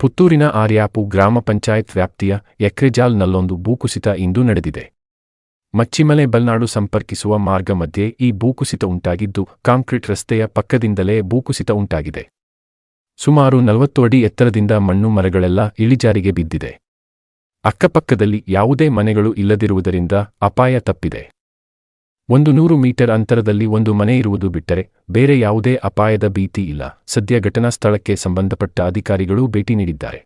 ಪುತ್ತೂರಿನ ಆರ್ಯಾಪು ಗ್ರಾಮ ಪಂಚಾಯತ್ ವ್ಯಾಪ್ತಿಯ ಎಕ್ರೆಜಾಲ್ನಲ್ಲೊಂದು ಭೂಕುಸಿತ ಇಂದು ನಡೆದಿದೆ. ಮಚ್ಚಿಮಲೆ ಬಲ್ನಾಡು ಸಂಪರ್ಕಿಸುವ ಮಾರ್ಗ ಮಧ್ಯೆ ಈ ಭೂಕುಸಿತ ಉಂಟಾಗಿದ್ದು, ಕಾಂಕ್ರೀಟ್ ರಸ್ತೆಯ ಪಕ್ಕದಿಂದಲೇ ಭೂಕುಸಿತ ಉಂಟಾಗಿದೆ. ಸುಮಾರು ನಲವತ್ತು ಅಡಿ ಎತ್ತರದಿಂದ ಮಣ್ಣು ಮರಗಳೆಲ್ಲ ಇಳಿಜಾರಿಗೆ ಬಿದ್ದಿದೆ. ಅಕ್ಕಪಕ್ಕದಲ್ಲಿ ಯಾವುದೇ ಮನೆಗಳು ಇಲ್ಲದಿರುವುದರಿಂದ ಅಪಾಯ ತಪ್ಪಿದೆ. ಒಂದು ನೂರು ಮೀಟರ್ ಅಂತರದಲ್ಲಿ ಒಂದು ಮನೆ ಇರುವುದು ಬಿಟ್ಟರೆ ಬೇರೆ ಯಾವುದೇ ಅಪಾಯದ ಭೀತಿ ಇಲ್ಲ. ಸದ್ಯ ಘಟನಾ ಸ್ಥಳಕ್ಕೆ ಸಂಬಂಧಪಟ್ಟ ಅಧಿಕಾರಿಗಳು ಭೇಟಿ ನೀಡಿದ್ದಾರೆ.